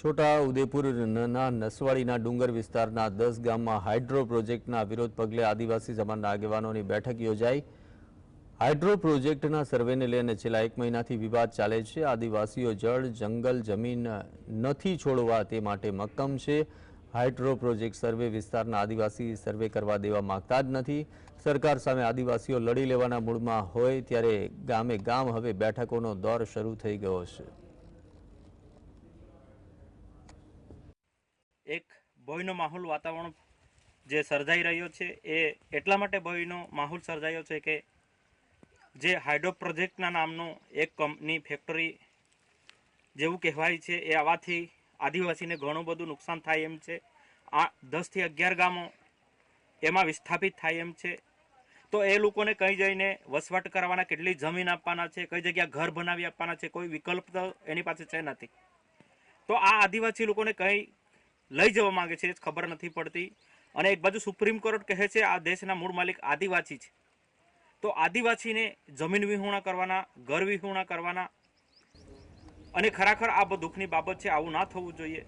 છોટા ઉદેપુરના નસવાડીના ડુંગર વિસ્તારના દસ ગામમાં હાઇડ્રો પ્રોજેક્ટના વિરોધ પગલે આદિવાસી સમાજના આગેવાનોની બેઠક યોજાઈ. હાઇડ્રો પ્રોજેક્ટના સર્વેને લઈને છેલ્લા એક મહિનાથી વિવાદ ચાલે છે. આદિવાસીઓ જળ, જંગલ, જમીન નથી છોડવા તે માટે મક્કમ છે. હાઇડ્રો પ્રોજેક્ટ સર્વે વિસ્તારના આદિવાસી સર્વે કરવા દેવા માંગતા જ નથી. સરકાર સામે આદિવાસીઓ લડી લેવાના મૂડમાં હોય ત્યારે ગામે ગામ હવે બેઠકોનો દોર શરૂ થઈ ગયો છે. એક ભયનો માહોલ વાતાવરણ જે સર્જાઈ રહ્યો છે, એ એટલા માટે ભયનો માહોલ સર્જાયો છે કે જે હાઇડ્રો પ્રોજેક્ટના નામનો એક કંપની ફેક્ટરી જેવું કહેવાય છે, એ આવાથી આદિવાસીને ઘણું બધું નુકસાન થાય એમ છે. આ દસથી અગિયાર ગામો એમાં વિસ્થાપિત થાય એમ છે. તો એ લોકોને કઈ જઈને વસવાટ કરવાના, કેટલી જમીન આપવાના છે, કઈ જગ્યા ઘર બનાવી આપવાના છે, કોઈ વિકલ્પ તો એની પાસે છે નથી. તો આ આદિવાસી લોકોને કઈ લઈ જવા માંગે છે ખબર નથી પડતી. અને એક બાજુ સુપ્રીમ કોર્ટ કહે છે, આ દેશના મૂળ માલિક આદિવાસી છે. તો આદિવાસીને જમીન વિહોણા કરવાના, ઘર વિહોણા કરવાના, અને ખરેખર આ દુઃખની બાબત છે, આવું ના થવું જોઈએ.